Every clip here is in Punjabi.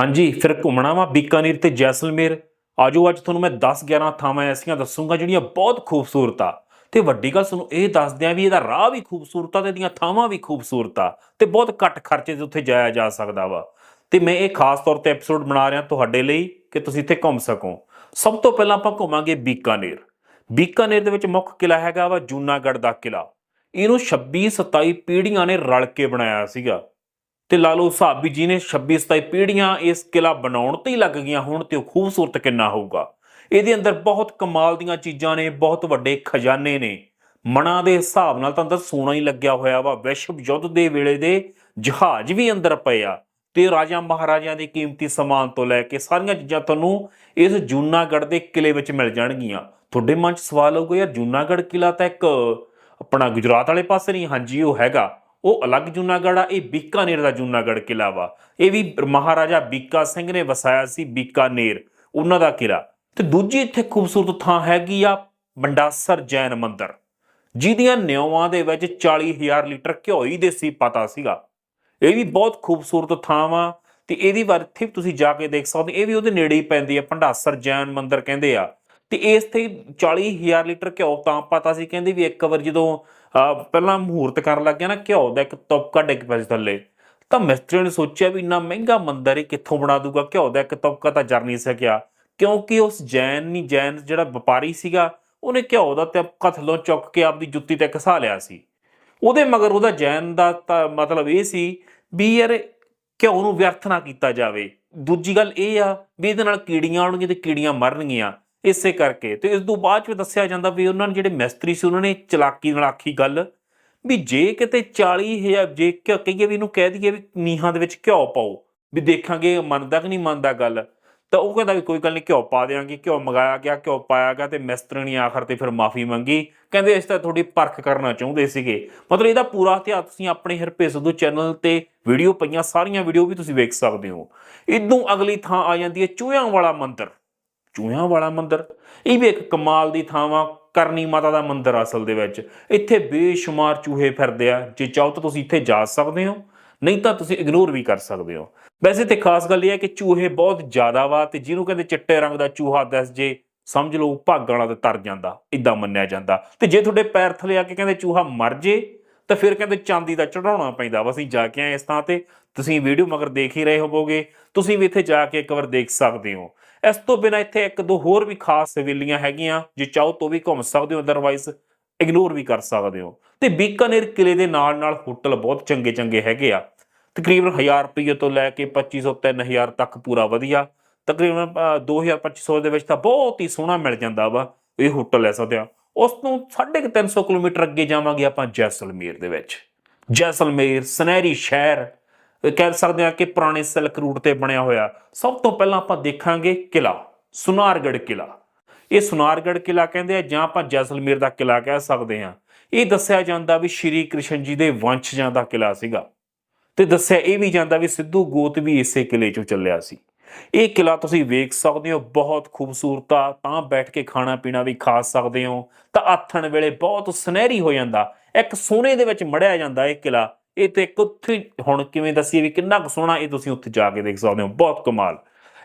ਹਾਂਜੀ, ਫਿਰ ਘੁੰਮਣਾ ਵਾ ਬੀਕਾਨੇਰ ਤੇ ਜੈਸਲਮੇਰ। ਆਜੋ ਅੱਜ ਤੁਹਾਨੂੰ ਮੈਂ 10 11 ਥਾਵਾਂ ਐਸੀਆਂ ਦੱਸੂਗਾ ਜਿਹੜੀਆਂ ਬਹੁਤ ਖੂਬਸੂਰਤ ਆ। ਤੇ ਵੱਡੀ ਗੱਲ ਤੁਹਾਨੂੰ ਇਹ ਦੱਸਦਿਆਂ ਵੀ ਇਹਦਾ ਰਾਹ ਵੀ ਖੂਬਸੂਰਤ ਆ ਤੇ ਇਹਦੀਆਂ ਥਾਵਾਂ ਵੀ ਖੂਬਸੂਰਤ ਆ ਤੇ ਬਹੁਤ ਘੱਟ ਖਰਚੇ 'ਤੇ ਉੱਥੇ ਜਾਇਆ ਜਾ ਸਕਦਾ ਵਾ। ਤੇ ਮੈਂ ਇਹ ਖਾਸ ਤੌਰ ਤੇ ਐਪੀਸੋਡ ਬਣਾ ਰਿਹਾ ਤੁਹਾਡੇ ਲਈ ਕਿ ਤੁਸੀਂ ਇੱਥੇ ਘੁੰਮ ਸਕੋ। ਸਭ ਤੋਂ ਪਹਿਲਾਂ ਆਪਾਂ ਘੁੰਮਾਂਗੇ ਬੀਕਾਨੇਰ। ਬੀਕਾਨੇਰ ਦੇ ਵਿੱਚ ਮੁੱਖ ਕਿਲਾ ਹੈਗਾ ਵਾ ਜੂਨਾਗੜ੍ਹ ਦਾ ਕਿਲਾ ਇਹਨੂੰ 26 27 ਪੀੜ੍ਹੀਆਂ ਨੇ ਰਲ ਕੇ ਬਣਾਇਆ ਸੀਗਾ। ਤੇ ਲਾਲੋ ਸਾਬੀ ਜੀ ਨੇ 26 27 ਪੀੜ੍ਹੀਆਂ ਇਸ ਕਿਲਾ ਬਣਾਉਣ ਤੇ ਹੀ ਲੱਗ ਗਈਆਂ ਹੁਣ ਤੇ ਉਹ ਖੂਬਸੂਰਤ ਕਿੰਨਾ ਹੋਊਗਾ। ਇਹਦੇ ਅੰਦਰ ਬਹੁਤ ਕਮਾਲ ਦੀਆਂ ਚੀਜ਼ਾਂ ਨੇ, ਬਹੁਤ ਵੱਡੇ ਖਜ਼ਾਨੇ ਨੇ। ਮਣਾ ਦੇ ਹਿਸਾਬ ਨਾਲ ਤਾਂ ਅੰਦਰ ਸੋਨਾ ਹੀ ਲੱਗਿਆ ਹੋਇਆ ਵਾ। ਵਿਸ਼ਵ ਯੁੱਧ ਦੇ ਵੇਲੇ ਦੇ ਜਹਾਜ਼ ਵੀ ਅੰਦਰ ਪਏ ਆ। ਤੇ ਰਾਜਾ ਮਹਾਰਾਜਿਆਂ ਦੇ ਕੀਮਤੀ ਸਮਾਨ ਤੋਂ ਲੈ ਕੇ ਸਾਰੀਆਂ ਚੀਜ਼ਾਂ ਤੁਹਾਨੂੰ ਇਸ ਜੂਨਾਗੜ੍ਹ ਦੇ ਕਿਲੇ ਵਿੱਚ ਮਿਲ ਜਾਣਗੀਆਂ। ਤੁਹਾਡੇ ਮਨ 'ਚ ਸਵਾਲ ਹੋਊਗਾ ਯਾਰ ਜੂਨਾਗੜ੍ਹ ਕਿਲਾ ਤਾਂ ਇੱਕ ਆਪਣਾ ਗੁਜਰਾਤ ਵਾਲੇ ਪਾਸੇ ਨਹੀਂ, ਹਾਂਜੀ, ਉਹ ਹੈਗਾ। ਉਹ ਅਲੱਗ ਜੂਨਾਗੜ੍ਹ ਆ, ਇਹ ਬੀਕਾਨੇਰ ਦਾ ਜੂਨਾਗੜ੍ਹ ਕਿਲਾ ਵਾ। ਇਹ ਵੀ ਮਹਾਰਾਜਾ ਬੀਕਾ ਸਿੰਘ ਨੇ ਵਸਾਇਆ ਸੀ ਬੀਕਾਨੇਰ, ਉਹਨਾਂ ਦਾ ਕਿਲਾ ਤੇ ਦੂਜੀ ਇੱਥੇ ਖੂਬਸੂਰਤ ਥਾਂ ਹੈਗੀ ਆ ਬੰਡਾਸਰ ਜੈਨ ਮੰਦਿਰ। ਜਿਹਦੀਆਂ ਨਿਉਆਂ ਦੇ ਵਿੱਚ 40000 ਲੀਟਰ ਘਿਓਈ ਹੀ ਦੇਸੀ ਪਤਾ ਸੀਗਾ। ਇਹ ਵੀ ਬਹੁਤ ਖੂਬਸੂਰਤ ਥਾਂ ਵਾ, ਤੇ ਇਹਦੀ ਬਾਰੇ ਇੱਥੇ ਵੀ ਤੁਸੀਂ ਜਾ ਕੇ ਦੇਖ ਸਕਦੇ ਹੋ। ਇਹ ਵੀ ਉਹਦੇ ਨੇੜੇ ਹੀ ਪੈਂਦੀ ਆ, ਭੰਡਾਸਰ ਜੈਨ ਮੰਦਿਰ ਕਹਿੰਦੇ ਆ। ਤੇ ਇਸ ਤੇ 40000 ਲੀਟਰ ਘਿਓ ਤਾਂ ਪਤਾ ਸੀ ਕਹਿੰਦੇ ਵੀ ਇੱਕ ਵਾਰ ਜਦੋਂ ਪਹਿਲਾਂ ਮਹੂਰਤ ਕਰਨ ਲੱਗ ਗਿਆ ਨਾ, ਘਿਓ ਦਾ ਇੱਕ ਤਬਕਾ ਡਿੱਗ ਪਿਆ ਥੱਲੇ। ਤਾਂ ਮਿਸਤਰੀ ਨੇ ਸੋਚਿਆ ਵੀ ਇੰਨਾ ਮਹਿੰਗਾ ਮੰਦਰ ਇਹ ਕਿੱਥੋਂ ਬਣਾ ਦੂਗਾ? ਘਿਓ ਦਾ ਇੱਕ ਤਬਕਾ ਤਾਂ ਜਰ ਨਹੀਂ ਸਕਿਆ। ਕਿਉਂਕਿ ਉਸ ਜੈਨ ਨਹੀਂ ਜੈਨ ਜਿਹੜਾ ਵਪਾਰੀ ਸੀਗਾ, ਉਹਨੇ ਘਿਓ ਦਾ ਤਬਕਾ ਥੱਲੋਂ ਚੁੱਕ ਕੇ ਆਪਦੀ ਜੁੱਤੀ ਤੇ ਘਸਾ ਲਿਆ ਸੀ। ਉਹਦੇ ਮਗਰ ਉਹਦਾ ਜੈਨ ਦਾ ਤਾਂ ਮਤਲਬ ਇਹ ਸੀ ਵੀ ਯਾਰ ਘਿਓ ਨੂੰ ਵਿਅਰਥ ਨਾ ਕੀਤਾ ਜਾਵੇ। ਦੂਜੀ ਗੱਲ ਇਹ ਆ ਵੀ ਇਹਦੇ ਨਾਲ ਕੀੜੀਆਂ ਆਉਣਗੀਆਂ ਤੇ ਕੀੜੀਆਂ ਮਰਨਗੀਆਂ। ਇਸੇ ਕਰਕੇ। ਤੇ ਇਸ ਤੋਂ ਬਾਅਦ ਚ ਦੱਸਿਆ ਜਾਂਦਾ ਵੀ ਉਹਨਾਂ ਨੇ ਜਿਹੜੇ ਮਿਸਤਰੀ ਸੀ, ਉਹਨਾਂ ਨੇ ਚਲਾਕੀ ਨਾਲ ਆਖੀ ਗੱਲ ਵੀ ਜੇ ਕਿਤੇ 40000 ਜੇ ਘਿਓ, ਕਹੀਏ ਵੀ ਇਹਨੂੰ ਕਹਿ ਦਈਏ ਵੀ ਨੀਹਾਂ ਦੇ ਵਿੱਚ ਘਿਓ ਪਾਓ, ਵੀ ਦੇਖਾਂਗੇ ਮੰਨਦਾ ਕਿ ਨਹੀਂ ਮੰਨਦਾ ਗੱਲ, ਤਾਂ ਉਹ ਕਹਿੰਦਾ ਵੀ ਕੋਈ ਗੱਲ ਨਹੀਂ, ਘਿਓ ਪਾ ਦੇਾਂਗੇ ਘਿਓ ਮੰਗਾਇਆ ਗਿਆ, ਘਿਓ ਪਾਇਆ ਗਿਆ ਤੇ ਮਿਸਤਰੀ ਨੇ ਆਖਰ ਤੇ ਫਿਰ ਮਾਫੀ ਮੰਗੀ। ਕਹਿੰਦੇ ਇਸ ਤਾਂ ਤੁਹਾਡੀ ਪਰਖ ਕਰਨਾ ਚਾਹੁੰਦੇ ਸੀਗੇ। ਮਤਲਬ ਇਹਦਾ ਪੂਰਾ ਇਤਿਹਾਸ ਤੁਸੀਂ ਆਪਣੇ ਹਰਪੇ ਸਿੱਧੂ ਚੈਨਲ ਤੇ ਵੀਡੀਓ ਪਈਆਂ, ਸਾਰੀਆਂ ਵੀਡੀਓ ਵੀ ਤੁਸੀਂ ਵੇਖ ਸਕਦੇ ਹੋ। ਇਦੋਂ ਅਗਲੀ ਥਾਂ ਆ ਜਾਂਦੀ ਹੈ ਚੂਹਿਆਂ ਵਾਲਾ ਮੰਦਿਰ। ਚੂਹਿਆਂ ਵਾਲਾ ਮੰਦਿਰ। ਇਹ ਵੀ ਇੱਕ ਕਮਾਲ ਦੀ ਥਾਂ ਵਾ ਕਰਨੀ ਮਾਤਾ ਦਾ ਮੰਦਿਰ ਅਸਲ ਦੇ ਵਿੱਚ। ਇੱਥੇ ਬੇਸ਼ੁਮਾਰ ਚੂਹੇ ਫਿਰਦੇ ਆ। ਜੇ ਚਾਹੋ ਤਾਂ ਤੁਸੀਂ ਇੱਥੇ ਜਾ ਸਕਦੇ ਹੋ, ਨਹੀਂ ਤਾਂ ਤੁਸੀਂ ਇਗਨੋਰ ਵੀ ਕਰ ਸਕਦੇ ਹੋ। ਵੈਸੇ ਤੇ ਖਾਸ ਗੱਲ ਇਹ ਹੈ ਕਿ ਚੂਹੇ ਬਹੁਤ ਜ਼ਿਆਦਾ ਵਾ ਤੇ ਜਿਹਨੂੰ ਕਹਿੰਦੇ ਚਿੱਟੇ ਰੰਗ ਦਾ ਚੂਹਾ ਦੱਸ ਜੇ ਸਮਝ ਲਓ ਭਾਗਾਂ ਵਾਲਾ ਤੇ ਤਰ ਜਾਂਦਾ ਇਦਾਂ ਮੰਨਿਆ ਜਾਂਦਾ। ਤੇ ਜੇ ਤੁਹਾਡੇ ਪੈਰ ਥਲੇ ਆ ਕੇ ਕਹਿੰਦੇ ਚੂਹਾ ਮਰ ਜੇ ਤਾਂ ਫਿਰ ਕਹਿੰਦੇ ਚਾਂਦੀ ਦਾ ਚੜਾਉਣਾ ਪੈਂਦਾ ਵਾ, ਅਸੀਂ ਜਾ ਕੇ ਆਏ ਇਸ ਥਾਂ ਤੇ, ਤੁਸੀਂ ਵੀਡੀਓ ਮਗਰ ਦੇਖ ਹੀ ਰਹੇ ਹੋਵੋਗੇ, ਤੁਸੀਂ ਵੀ ਇੱਥੇ ਜਾ ਕੇ ਇੱਕ ਵਾਰ ਦੇਖ ਸਕਦੇ ਹੋ। ਇਸ ਤੋਂ ਬਿਨਾ ਇੱਥੇ ਇੱਕ ਦੋ ਹੋਰ ਵੀ ਖਾਸ ਹਵੇਲੀਆਂ ਹੈਗੀਆਂ, ਜੇ ਚਾਹੋ ਤੋਂ ਵੀ ਘੁੰਮ ਸਕਦੇ ਹੋ ਅਦਰਵਾਈਜ਼ ਇਗਨੋਰ ਵੀ ਕਰ ਸਕਦੇ ਹੋ। ਤੇ ਬੀਕਾਨੇਰ ਕਿਲੇ ਦੇ ਨਾਲ ਨਾਲ ਹੋਟਲ ਬਹੁਤ ਚੰਗੇ ਚੰਗੇ ਹੈਗੇ ਆ। ਤਕਰੀਬਨ 1000 ਰੁਪਏ ਤੋਂ ਲੈ ਕੇ 2500 3000 ਤੱਕ ਪੂਰਾ ਵਧੀਆ। ਤਕਰੀਬਨ 2000 2500 ਦੇ ਵਿੱਚ ਤਾਂ ਬਹੁਤ ਹੀ ਸੋਹਣਾ ਮਿਲ ਜਾਂਦਾ ਵਾ, ਇਹ ਹੋਟਲ ਲੈ ਸਕਦੇ ਆ ਉਸ ਤੋਂ 350 ਕਿਲੋਮੀਟਰ ਅੱਗੇ ਜਾਵਾਂਗੇ ਆਪਾਂ ਜੈਸਲਮੇਰ ਦੇ ਵਿੱਚ। ਜੈਸਲਮੇਰ, ਸੁਨਹਿਰੀ ਸ਼ਹਿਰ ਕਹਿ ਸਕਦੇ ਹਾਂ ਕਿ ਪੁਰਾਣੇ ਸਿਲਕ ਰੂਟ ਤੇ ਬਣਿਆ ਹੋਇਆ। ਸਭ ਤੋਂ ਪਹਿਲਾਂ ਆਪਾਂ ਦੇਖਾਂਗੇ ਕਿਲਾ ਸੁਨਾਰਗੜ੍ਹ ਕਿਲਾ ਇਹ ਸੁਨਾਰਗੜ੍ਹ ਕਿਲਾ ਕਹਿੰਦੇ ਆ, ਜਾਂ ਆਪਾਂ ਜੈਸਲਮੇਰ ਦਾ ਕਿਲਾ ਕਹਿ ਸਕਦੇ ਆ ਇਹ ਦੱਸਿਆ ਜਾਂਦਾ ਵੀ ਸ਼੍ਰੀ ਕ੍ਰਿਸ਼ਨ ਜੀ ਦੇ ਵੰਸ਼ਜਾਂ ਦਾ ਕਿਲਾ ਸੀਗਾ। ਤੇ ਦੱਸਿਆ ਇਹ ਵੀ ਜਾਂਦਾ ਵੀ ਸਿੱਧੂ ਗੋਤ ਵੀ ਇਸੇ ਕਿਲੇ ਚੋਂ ਚੱਲਿਆ ਸੀ। ਇਹ ਕਿਲਾ ਤੁਸੀਂ ਵੇਖ ਸਕਦੇ ਹੋ, ਬਹੁਤ ਖੂਬਸੂਰਤ ਆ। ਤਾਂ ਬੈਠ ਕੇ ਖਾਣਾ ਪੀਣਾ ਵੀ ਖਾ ਸਕਦੇ ਹੋ। ਤਾਂ ਆਥਣ ਵੇਲੇ ਬਹੁਤ ਸੁਨਹਿਰੀ ਹੋ ਜਾਂਦਾ। ਇੱਕ ਸੋਨੇ ਦੇ ਵਿੱਚ ਮੜਿਆ ਜਾਂਦਾ ਇਹ ਕਿਲਾ। ਇਹ ਤੇ ਇੱਕ ਉੱਥੇ ਹੁਣ ਕਿਵੇਂ ਦੱਸੀਏ ਵੀ ਕਿੰਨਾ ਕੁ ਸੋਹਣਾ ਇਹ ਤੁਸੀਂ ਉੱਥੇ ਜਾ ਕੇ ਦੇਖ ਸਕਦੇ ਹੋ। ਬਹੁਤ ਕਮਾਲ।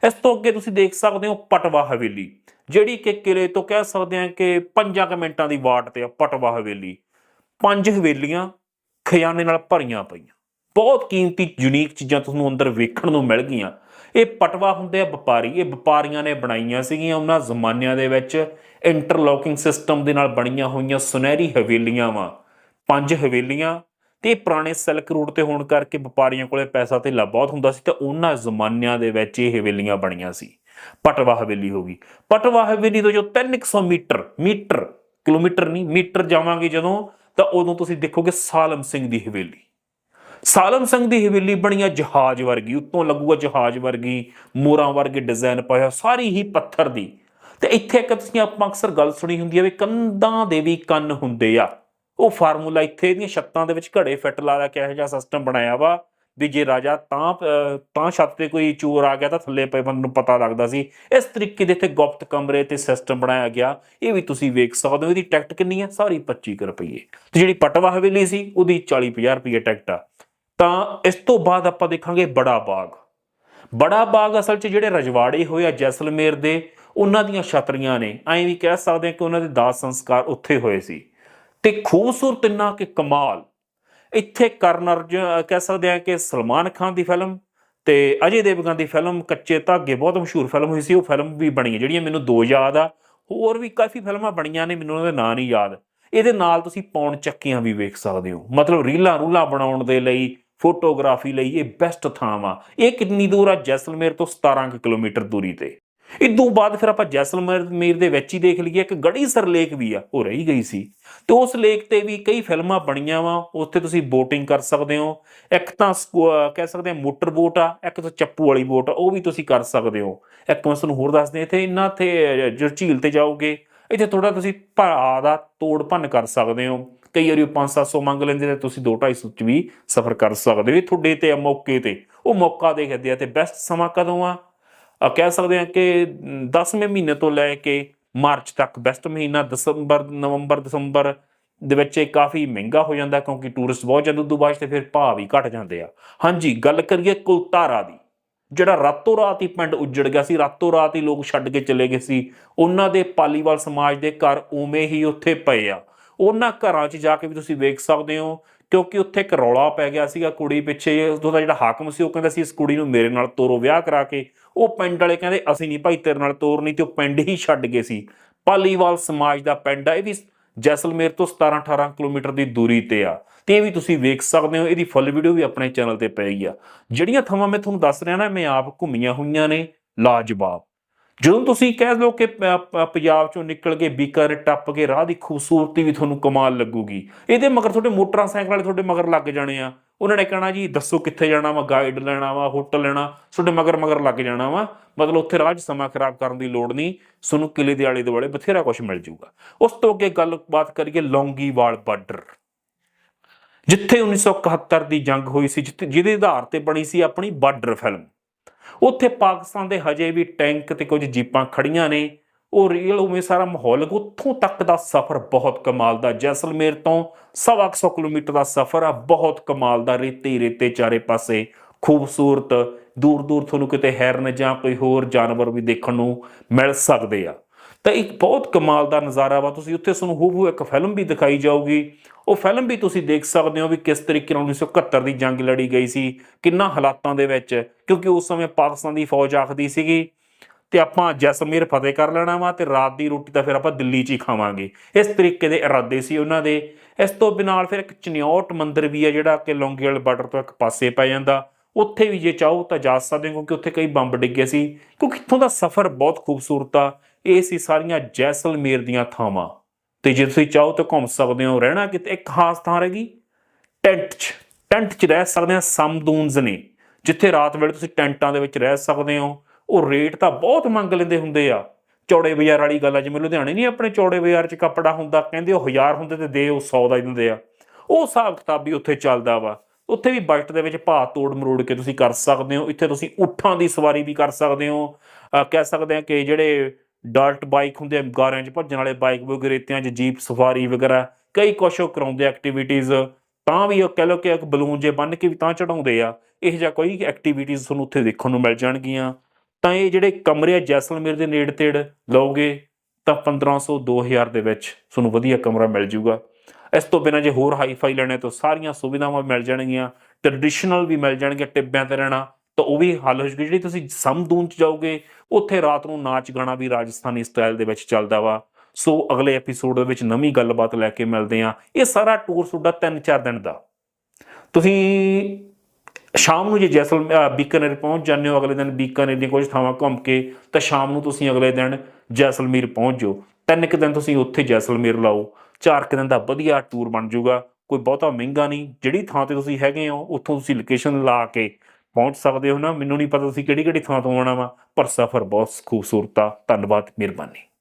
ਇਸ ਤੋਂ ਅੱਗੇ ਤੁਸੀਂ ਦੇਖ ਸਕਦੇ ਹੋ ਪਟਵਾ ਹਵੇਲੀ, ਜਿਹੜੀ ਕਿ ਕਿਲੇ ਤੋਂ ਕਹਿ ਸਕਦੇ ਹਾਂ ਕਿ 5 ਮਿੰਟਾਂ ਦੀ ਵਾਟ ਤੇ ਆ ਪਟਵਾ ਹਵੇਲੀ। ਪੰਜ ਹਵੇਲੀਆਂ ਖਜ਼ਾਨੇ ਨਾਲ ਭਰੀਆਂ ਪਈਆਂ। ਬਹੁਤ ਕੀਮਤੀ, ਯੂਨੀਕ ਚੀਜ਼ਾਂ ਤੁਹਾਨੂੰ ਅੰਦਰ ਵੇਖਣ ਨੂੰ ਮਿਲ ਗਈਆਂ। ਇਹ ਪਟਵਾ ਹੁੰਦੇ ਆ ਵਪਾਰੀ। ਇਹ ਵਪਾਰੀਆਂ ਨੇ ਬਣਾਈਆਂ ਸੀਗੀਆਂ ਉਹਨਾਂ ਜ਼ਮਾਨਿਆਂ ਦੇ ਵਿੱਚ। ਇੰਟਰਲੋਕਿੰਗ ਸਿਸਟਮ ਦੇ ਨਾਲ ਬਣੀਆਂ ਹੋਈਆਂ ਸੁਨਹਿਰੀ ਹਵੇਲੀਆਂ ਵਾ। ਪੰਜ ਹਵੇਲੀਆਂ ਤੇ ਇਹ ਪੁਰਾਣੇ ਸਿਲਕ ਰੂਟ ਤੇ ਹੋਣ ਕਰਕੇ ਵਪਾਰੀਆਂ ਕੋਲੇ ਪੈਸਾ ਧੇਲਾ ਬਹੁਤ ਹੁੰਦਾ ਸੀ ਤੇ ਉਹਨਾਂ ਜ਼ਮਾਨਿਆਂ ਦੇ ਵਿੱਚ ਇਹ ਹਵੇਲੀਆਂ ਬਣੀਆਂ ਸੀ। ਪਟਵਾ ਹਵੇਲੀ ਹੋ ਗਈ। ਪਟਵਾ ਹਵੇਲੀ ਤੋਂ ਜੋ 300 ਮੀਟਰ ਮੀਟਰ, ਕਿਲੋਮੀਟਰ ਨਹੀਂ, ਮੀਟਰ ਜਾਵਾਂਗੇ ਜਦੋਂ, ਤਾਂ ਉਦੋਂ ਤੁਸੀਂ ਦੇਖੋਗੇ ਸਾਲਮ ਸਿੰਘ ਦੀ ਹਵੇਲੀ। ਸਾਲਮ ਸਿੰਘ ਦੀ ਹਵੇਲੀ ਬਣੀ ਆ ਜਹਾਜ਼ ਵਰਗੀ, ਉੱਤੋਂ ਲੱਗੂਗਾ ਜਹਾਜ਼ ਵਰਗੀ ਮੋਰਾਂ ਵਰਗੇ ਡਿਜ਼ਾਈਨ ਪਾਇਆ ਸਾਰੀ ਹੀ ਪੱਥਰ ਦੀ। ਤੇ ਇੱਥੇ ਇੱਕ ਤੁਸੀਂ ਆਪਾਂ ਅਕਸਰ ਗੱਲ ਸੁਣੀ ਹੁੰਦੀ ਹੈ ਵੀ ਕੰਧਾਂ ਦੇ ਵੀ ਕੰਨ ਹੁੰਦੇ ਆ। ਉਹ ਫਾਰਮੂਲਾ ਇੱਥੇ ਇਹਦੀਆਂ ਛੱਤਾਂ ਦੇ ਵਿੱਚ ਘੜੇ ਫਿੱਟ ਲਾ ਲਾ ਕੇ ਇਹੋ ਜਿਹਾ ਸਿਸਟਮ ਬਣਾਇਆ ਵਾ ਵੀ ਜੇ ਰਾਜਾ ਤਾਂ ਤਾਂ ਛੱਤ ਤੇ ਕੋਈ ਚੋਰ ਆ ਗਿਆ ਤਾਂ ਥੱਲੇ ਪਏ ਬੰਦੇ ਨੂੰ ਪਤਾ ਲੱਗਦਾ ਸੀ। ਇਸ ਤਰੀਕੇ ਦੇ ਇੱਥੇ ਗੁਪਤ ਕਮਰੇ ਤੇ ਸਿਸਟਮ ਬਣਾਇਆ ਗਿਆ। ਇਹ ਵੀ ਤੁਸੀਂ ਵੇਖ ਸਕਦੇ ਹੋ, ਇਹਦੀ ਟਿਕਟ ਕਿੰਨੀ ਹੈ ਸਾਰੀ 25 ਕੁ ਰੁਪਏ ਤੇ ਜਿਹੜੀ ਪਟਵਾ ਹਵੇਲੀ ਸੀ, ਉਹਦੀ 40 50 ਰੁਪਏ ਟਿਕਟ ਆ। ਤਾਂ ਇਸ ਤੋਂ ਬਾਅਦ ਆਪਾਂ ਦੇਖਾਂਗੇ ਬੜਾ ਬਾਗ। ਬੜਾ ਬਾਗ ਅਸਲ 'ਚ ਜਿਹੜੇ ਰਜਵਾੜੇ ਹੋਏ ਆ ਜੈਸਲਮੇਰ ਦੇ, ਉਹਨਾਂ ਦੀਆਂ ਛਤਰੀਆਂ ਨੇ। ਐਂ ਵੀ ਕਹਿ ਸਕਦੇ ਹਾਂ ਕਿ ਉਹਨਾਂ ਦੇ ਦਾਸ ਸੰਸਕਾਰ ਉੱਥੇ ਹੋਏ ਸੀ। ਤੇ ਖੂਬਸੂਰਤ ਇੰਨਾ ਕਿ ਕਮਾਲ। ਇੱਥੇ ਕਰਨ ਅਰਜੁਨ ਕਹਿ ਸਕਦੇ ਹਾਂ ਕਿ ਸਲਮਾਨ ਖਾਨ ਦੀ ਫਿਲਮ ਤੇ ਅਜੇ ਦੇਵਗਨ ਦੀ ਫਿਲਮ ਕੱਚੇ ਧਾਗੇ, ਬਹੁਤ ਮਸ਼ਹੂਰ ਫਿਲਮ ਹੋਈ ਸੀ, ਉਹ ਫਿਲਮ ਵੀ ਬਣੀ ਜਿਹੜੀਆਂ ਮੈਨੂੰ ਦੋ ਯਾਦ ਆ। ਹੋਰ ਵੀ ਕਾਫੀ ਫਿਲਮਾਂ ਬਣੀਆਂ ਨੇ, ਮੈਨੂੰ ਉਹਨਾਂ ਦੇ ਨਾਂ ਨਹੀਂ ਯਾਦ। ਇਹਦੇ ਨਾਲ ਤੁਸੀਂ ਪੌਣ ਚੱਕੀਆਂ ਵੀ ਵੇਖ ਸਕਦੇ ਹੋ। ਮਤਲਬ ਰੀਲਾਂ ਰੂਲਾਂ ਬਣਾਉਣ ਦੇ ਲਈ ਫੋਟੋਗ੍ਰਾਫੀ ਲਈ ਇਹ ਬੈਸਟ ਥਾਂ ਵਾ। ਇਹ ਕਿੰਨੀ ਦੂਰ ਆ? ਜੈਸਲਮੇਰ ਤੋਂ 17 ਕੁ ਕਿਲੋਮੀਟਰ ਦੂਰੀ ਤੇ। ਇਦੋਂ ਬਾਅਦ ਫਿਰ ਆਪਾਂ ਜੈਸਲਮੇਰ ਮੇਰ ਦੇ ਵਿੱਚ ਹੀ ਦੇਖ ਲਈਏ, ਇੱਕ ਗੜੀਸਰ ਲੇਕ ਵੀ ਆ, ਉਹ ਰਹੀ ਗਈ ਸੀ। ਤੇ ਉਸ ਲੇਕ ਤੇ ਵੀ ਕਈ ਫਿਲਮਾਂ ਬਣੀਆਂ ਵਾ, ਉੱਥੇ ਤੁਸੀਂ ਬੋਟਿੰਗ ਕਰ ਸਕਦੇ ਹੋ। ਇੱਕ ਤਾਂ ਸਕੂ- ਕਹਿ ਸਕਦੇ ਆ ਮੋਟਰ ਬੋਟ ਆ, ਇੱਕ ਤਾਂ ਚੱਪੂ ਵਾਲੀ ਬੋਟ ਆ, ਉਹ ਵੀ ਤੁਸੀਂ ਕਰ ਸਕਦੇ ਹੋ। ਇੱਕ ਮੈਂ ਤੁਹਾਨੂੰ ਹੋਰ ਦੱਸਦੇ ਇੱਥੇ ਇੰਨਾ ਤੇ ਜੋ ਝੀਲ ਤੇ ਜਾਓਗੇ, ਇੱਥੇ ਥੋੜਾ ਤੁਸੀਂ ਭਾ ਦਾ ਤੋੜ ਭੰਨ ਕਰ ਸਕਦੇ ਹੋ। ਕਈ ਵਾਰੀ 5-700 ਮੰਗ ਲੈਂਦੇ ਨੇ, ਤੁਸੀਂ 2-250 ਚ ਵੀ ਸਫ਼ਰ ਕਰ ਸਕਦੇ ਹੋ। ਇਹ ਤੁਹਾਡੇ ਤੇ ਆ, ਮੌਕੇ ਤੇ। ਉਹ ਮੌਕਾ ਦੇਖਦੇ ਆ ਤੇ ਬੈਸਟ ਸਮਾਂ ਕਦੋਂ ਆ? ਕਹਿ ਸਕਦੇ ਆ ਕਿ 10ਵੇਂ ਮਹੀਨੇ ਤੋਂ ਲੈ ਕੇ ਮਾਰਚ ਤੱਕ ਬੈਸਟ ਮਹੀਨਾ, ਦਸੰਬਰ, ਨਵੰਬਰ, ਦਸੰਬਰ ਦੇ ਵਿੱਚ ਇਹ ਕਾਫੀ ਮਹਿੰਗਾ ਹੋ ਜਾਂਦਾ ਕਿਉਂਕਿ ਟੂਰਿਸਟ ਬਹੁਤ ਜਾਂਦੇ ਉਦੋਂ ਬਾਅਦ 'ਚ ਤੇ ਫਿਰ ਭਾਅ ਵੀ ਘਟ ਜਾਂਦੇ ਆ। ਹਾਂਜੀ, ਗੱਲ ਕਰੀਏ ਕੁਲਤਾਰਾ ਦੀ, ਜਿਹੜਾ ਰਾਤੋਂ ਰਾਤ ਹੀ ਪਿੰਡ ਉੱਜੜ ਗਿਆ ਸੀ, ਰਾਤੋਂ ਰਾਤ ਹੀ ਲੋਕ ਛੱਡ ਕੇ ਚਲੇ ਗਏ ਸੀ, ਉਹਨਾਂ ਦੇ ਪਾਲੀਵਾਲ ਸਮਾਜ ਦੇ ਘਰ ਉਵੇਂ ਹੀ ਉੱਥੇ ਪਏ ਆ। ਉਹਨਾਂ ਘਰਾਂ 'ਚ ਜਾ ਕੇ ਵੀ ਤੁਸੀਂ ਵੇਖ ਸਕਦੇ ਹੋ, ਕਿਉਂਕਿ ਉੱਥੇ ਇੱਕ ਰੌਲਾ ਪੈ ਗਿਆ ਸੀਗਾ ਕੁੜੀ ਪਿੱਛੇ ਉਦੋਂ ਦਾ ਜਿਹੜਾ ਹਾਕਮ ਸੀ, ਉਹ ਕਹਿੰਦਾ ਸੀ, ਇਸ ਕੁੜੀ ਨੂੰ ਮੇਰੇ ਨਾਲ ਤੋਰੋ, ਵਿਆਹ ਕਰਾ ਕੇ। ਉਹ ਪਿੰਡ ਵਾਲੇ ਕਹਿੰਦੇ, ਅਸੀਂ ਨਹੀਂ ਭਾਈ, ਤੇਰੇ ਨਾਲ ਤੋਰਨੀ ਤੇ ਉਹ ਪਿੰਡ ਹੀ ਛੱਡ ਗਏ ਸੀ। ਪਾਲੀਵਾਲ ਸਮਾਜ ਦਾ ਪਿੰਡ ਆ, ਇਹ ਵੀ ਜੈਸਲਮੇਰ ਤੋਂ 17 18 ਕਿਲੋਮੀਟਰ ਦੀ ਦੂਰੀ ਤੇ ਆ। ਤੇ ਇਹ ਵੀ ਤੁਸੀਂ ਵੇਖ ਸਕਦੇ ਹੋ, ਇਹਦੀ ਫੁੱਲ ਵੀਡੀਓ ਵੀ ਆਪਣੇ ਚੈਨਲ ਤੇ ਪਈ ਆ। ਜਿਹੜੀਆਂ ਥਾਵਾਂ ਮੈਂ ਤੁਹਾਨੂੰ ਦੱਸ ਰਿਹਾ ਨਾ, ਮੈਂ ਆਪ ਘੁੰਮੀਆਂ ਹੋਈਆਂ ਨੇ, ਲਾਜਵਾਬ। ਜਦੋਂ ਤੁਸੀਂ ਕਹਿ ਲਓ ਕਿ ਪੰਜਾਬ ਚੋਂ ਨਿਕਲ ਕੇ ਬੀਕਰ ਟੱਪ ਕੇ ਰਾਹ ਦੀ ਖੂਬਸੂਰਤੀ ਵੀ ਤੁਹਾਨੂੰ ਕਮਾਲ ਲੱਗੂਗੀ। ਇਹਦੇ ਮਗਰ ਤੁਹਾਡੇ ਮੋਟਰਸਾਈਕਲ ਵਾਲੇ ਤੁਹਾਡੇ ਮਗਰ ਲੱਗ ਜਾਣੇ ਆ। ਉਹਨਾਂ ਨੇ ਕਹਿਣਾ ਜੀ, ਦੱਸੋ ਕਿੱਥੇ ਜਾਣਾ ਵਾ ਗਾਈਡ ਲੈਣਾ ਵਾ ਹੋਟਲ ਲੈਣਾ, ਤੁਹਾਡੇ ਮਗਰ ਮਗਰ ਲੱਗ ਜਾਣਾ ਵਾ। ਮਤਲਬ ਉੱਥੇ ਰਾਹ 'ਚ ਸਮਾਂ ਖਰਾਬ ਕਰਨ ਦੀ ਲੋੜ ਨਹੀਂ, ਤੁਹਾਨੂੰ ਕਿਲੇ ਦੇ ਆਲੇ ਦੁਆਲੇ ਬਥੇਰਾ ਕੁਝ ਮਿਲ ਜਾਊਗਾ। ਉਸ ਤੋਂ ਅੱਗੇ ਗੱਲਬਾਤ ਕਰੀਏ ਲੌਂਗੀਵਾਲ ਬਾਰਡਰ। ਜਿੱਥੇ 1971 ਦੀ ਜੰਗ ਹੋਈ ਸੀ, ਜਿੱਥੇ, ਜਿਹਦੇ ਆਧਾਰ ਤੇ ਬਣੀ ਸੀ ਆਪਣੀ ਬਾਰਡਰ ਫਿਲਮ। ਉੱਥੇ ਪਾਕਿਸਤਾਨ ਦੇ ਹਜੇ ਵੀ ਟੈਂਕ ਤੇ ਕੁਝ ਜੀਪਾਂ ਖੜੀਆਂ ਨੇ। ਉਹ ਰੀਅਲ ਉਵੇਂ ਸਾਰਾ ਮਾਹੌਲ ਉੱਥੋਂ ਤੱਕ ਦਾ ਸਫ਼ਰ ਬਹੁਤ ਕਮਾਲ ਦਾ। ਜੈਸਲਮੇਰ ਤੋਂ ਸਵਾ ਕੁ ਸੌ ਕਿਲੋਮੀਟਰ ਦਾ ਸਫ਼ਰ ਆ, ਬਹੁਤ ਕਮਾਲ ਦਾ। ਰੇਤੇ ਰੇਤੇ ਚਾਰੇ ਪਾਸੇ ਖੂਬਸੂਰਤ ਦੂਰ ਦੂਰ ਤੁਹਾਨੂੰ ਕਿਤੇ ਹੈਰਨ ਜਾਂ ਕੋਈ ਹੋਰ ਜਾਨਵਰ ਵੀ ਦੇਖਣ ਨੂੰ ਮਿਲ ਸਕਦੇ ਆ। ਤਾਂ ਇੱਕ ਬਹੁਤ ਕਮਾਲ ਦਾ ਨਜ਼ਾਰਾ ਵਾ। ਤੁਸੀਂ ਉੱਥੇ ਤੁਹਾਨੂੰ ਹੂਬਹੂ ਇੱਕ ਫਿਲਮ ਵੀ ਦਿਖਾਈ ਜਾਊਗੀ। ਉਹ ਫਿਲਮ ਵੀ ਤੁਸੀਂ ਦੇਖ ਸਕਦੇ ਹੋ ਵੀ ਕਿਸ ਤਰੀਕੇ ਨਾਲ 1971 ਦੀ ਜੰਗ ਲੜੀ ਗਈ ਸੀ। ਕਿੰਨਾ ਹਾਲਾਤਾਂ ਦੇ ਵਿੱਚ, ਕਿਉਂਕਿ ਉਸ ਸਮੇਂ ਪਾਕਿਸਤਾਨ ਦੀ ਫੌਜ ਆਖਦੀ ਸੀਗੀ, ਤੇ ਆਪਾਂ ਜੈਸਮੀਰ ਫਤਿਹ ਕਰ ਲੈਣਾ ਵਾ ਤੇ ਰਾਤ ਦੀ ਰੋਟੀ ਤਾਂ ਫਿਰ ਆਪਾਂ ਦਿੱਲੀ 'ਚ ਹੀ ਖਾਵਾਂਗੇ। ਇਸ ਤਰੀਕੇ ਦੇ ਇਰਾਦੇ ਸੀ ਉਹਨਾਂ ਦੇ। ਇਸ ਤੋਂ ਬਿਨਾਂ ਫਿਰ ਇੱਕ ਚਨਿਓਟ ਮੰਦਿਰ ਵੀ ਹੈ ਜਿਹੜਾ ਕਿ ਲੌਂਗੀਵਾਲ ਬਾਰਡਰ ਤੋਂ ਇੱਕ ਪਾਸੇ ਪੈ ਜਾਂਦਾ। ਉੱਥੇ ਵੀ ਜੇ ਚਾਹੋ ਤਾਂ ਜਾ ਸਕਦੇ ਹੋ, ਕਿਉਂਕਿ ਉੱਥੇ ਕਈ ਬੰਬ ਡਿੱਗੇ ਸੀ। ਕਿਉਂਕਿ ਇੱਥੋਂ ਦਾ ਸਫ਼ਰ ਬਹੁਤ ਖੂਬਸੂਰਤ ਆ। ਇਹ ਸੀ ਸਾਰੀਆਂ ਜੈਸਲਮੇਰ ਦੀਆਂ ਥਾਵਾਂ। ਤੇ ਜੇ ਤੁਸੀਂ ਚਾਹੋ ਤਾਂ ਘੁੰਮ ਸਕਦੇ ਹੋ। ਰਹਿਣਾ ਕਿਤੇ ਇੱਕ ਖਾਸ ਥਾਂ ਰਹੇਗੀ ਟੈਂਟ 'ਚ। ਟੈਂਟ 'ਚ ਰਹਿ ਸਕਦੇ ਆ ਸਮਦੂਨਸ ਨੇ, ਜਿੱਥੇ ਰਾਤ ਵੇਲੇ ਤੁਸੀਂ ਟੈਂਟਾਂ ਦੇ ਵਿੱਚ ਰਹਿ ਸਕਦੇ ਹੋ। ਉਹ ਰੇਟ ਤਾਂ ਬਹੁਤ ਮੰਗ ਲੈਂਦੇ ਹੁੰਦੇ ਆ। ਚੌੜੇ ਬਾਜ਼ਾਰ ਵਾਲੀ ਗੱਲ ਆ, ਜਿਵੇਂ ਲੁਧਿਆਣੇ ਨਹੀਂ ਆਪਣੇ ਚੌੜੇ ਬਾਜ਼ਾਰ 'ਚ ਕੱਪੜਾ ਹੁੰਦਾ, ਕਹਿੰਦੇ ਉਹ 1000 ਹੁੰਦੇ ਤੇ ਦੇ, ਉਹ 100 ਦਾ ਹੀ ਦਿੰਦੇ ਆ। ਉਹ ਹਿਸਾਬ ਕਿਤਾਬ ਵੀ ਉੱਥੇ ਚੱਲਦਾ ਵਾ। ਉੱਥੇ ਵੀ ਬਜਟ ਦੇ ਵਿੱਚ ਭਾਅ ਤੋੜ ਮਰੋੜ ਕੇ ਤੁਸੀਂ ਕਰ ਸਕਦੇ ਹੋ। ਇੱਥੇ ਤੁਸੀਂ ਊਠਾਂ ਦੀ ਸਵਾਰੀ ਵੀ ਕਰ ਸਕਦੇ ਹੋ। ਕਹਿ ਸਕਦੇ ਆ ਕਿ ਜਿਹੜੇ ਡਾਰਟ ਬਾਈਕ ਹੁੰਦੇ ਆ, ਗਾਰਿਆਂ 'ਚ ਭੱਜਣ ਵਾਲੇ ਬਾਈਕ ਵਗੈਰੇ, ਰੇਤਿਆਂ 'ਚ ਜੀਪ ਸਫਾਰੀ ਵਗੈਰਾ, ਕਈ ਕੁਛ ਉਹ ਕਰਾਉਂਦੇ ਐਕਟੀਵਿਟੀਜ਼ ਤਾਂ ਵੀ ਉਹ ਕਹਿ ਲਓ ਕਿ ਇੱਕ ਬਲੂਨ ਜੇ ਬੰਨ ਕੇ ਵੀ ਤਾਂ ਚੜਾਉਂਦੇ ਆ, ਇਹ ਜਿਹਾ ਕੋਈ ਐਕਟੀਵਿਟੀਜ਼ ਤੁਹਾਨੂੰ ਉੱਥੇ ਦੇਖਣ ਨੂੰ ਮਿਲ ਜਾਣਗੀਆਂ। ਤਾਂ ਇਹ ਜਿਹੜੇ ਕਮਰੇ ਆ ਜੈਸਲਮੇਰ ਦੇ ਨੇੜੇ ਤੇੜ ਲਓਗੇ ਤਾਂ 1500 2000 ਦੇ ਵਿੱਚ ਤੁਹਾਨੂੰ ਵਧੀਆ ਕਮਰਾ ਮਿਲ ਜਾਊਗਾ। ਇਸ ਤੋਂ ਬਿਨਾਂ ਜੇ ਹੋਰ ਹਾਈ-ਫਾਈ ਲੈਣੇ ਤਾਂ ਸਾਰੀਆਂ ਸੁਵਿਧਾਵਾਂ ਮਿਲ ਜਾਣਗੀਆਂ ਟ੍ਰੈਡੀਸ਼ਨਲ ਵੀ ਮਿਲ ਜਾਣਗੇ ਟਿੱਬਿਆਂ ਤੇ ਰਹਿਣਾ ਤਾਂ ਉਹ ਵੀ ਹੱਲ ਹੋ ਜੂਗੀ। ਜਿਹੜੀ ਤੁਸੀਂ ਸਮਦੂਨ ਚ ਜਾਓਗੇ, ਉੱਥੇ ਰਾਤ ਨੂੰ ਨਾਚ ਗਾਣਾ ਵੀ ਰਾਜਸਥਾਨੀ ਸਟਾਈਲ ਦੇ ਵਿੱਚ ਚੱਲਦਾ ਵਾ। ਸੋ ਅਗਲੇ ਐਪੀਸੋਡ ਦੇ ਵਿੱਚ ਨਵੀਂ ਗੱਲਬਾਤ ਲੈ ਕੇ ਮਿਲਦੇ ਆ ਇਹ ਸਾਰਾ ਟੂਰ ਤੁਹਾਡਾ 3-4 ਦਿਨ ਦਾ। ਤੁਸੀਂ ਸ਼ਾਮ ਨੂੰ ਜੇ ਜੈਸਲ ਬੀਕਾਨੇਰ ਪਹੁੰਚ ਜਾਂਦੇ ਹੋ, ਅਗਲੇ ਦਿਨ ਬੀਕਾਨੇਰ ਦੀਆਂ ਕੁਝ ਥਾਵਾਂ ਘੁੰਮ ਕੇ, ਤਾਂ ਸ਼ਾਮ ਨੂੰ ਤੁਸੀਂ ਅਗਲੇ ਦਿਨ ਜੈਸਲਮੀਰ ਪਹੁੰਚ ਜਾਓ। ਤਿੰਨ ਕੁ ਦਿਨ ਤੁਸੀਂ ਉੱਥੇ ਜੈਸਲਮੀਰ ਲਾਓ। ਚਾਰ ਕੁ ਦਿਨ ਦਾ ਵਧੀਆ ਟੂਰ ਬਣ ਜਾਊਗਾ। ਕੋਈ ਬਹੁਤਾ ਮਹਿੰਗਾ ਨਹੀਂ। ਜਿਹੜੀ ਥਾਂ ਤੇ ਤੁਸੀਂ ਹੈਗੇ ਹੋ, ਉੱਥੋਂ ਤੁਸੀਂ ਲੋਕੇਸ਼ਨ ਲਾ ਕੇ ਪਹੁੰਚ ਸਕਦੇ ਹੋ ਨਾ, ਮੈਨੂੰ ਨਹੀਂ ਪਤਾ ਤੁਸੀਂ ਕਿਹੜੀ ਕਿਹੜੀ ਥਾਂ ਤੋਂ ਆਉਣਾ ਵਾ, ਪਰ ਸਫ਼ਰ ਬਹੁਤ ਖੂਬਸੂਰਤ ਆ। ਧੰਨਵਾਦ, ਮਿਹਰਬਾਨੀ।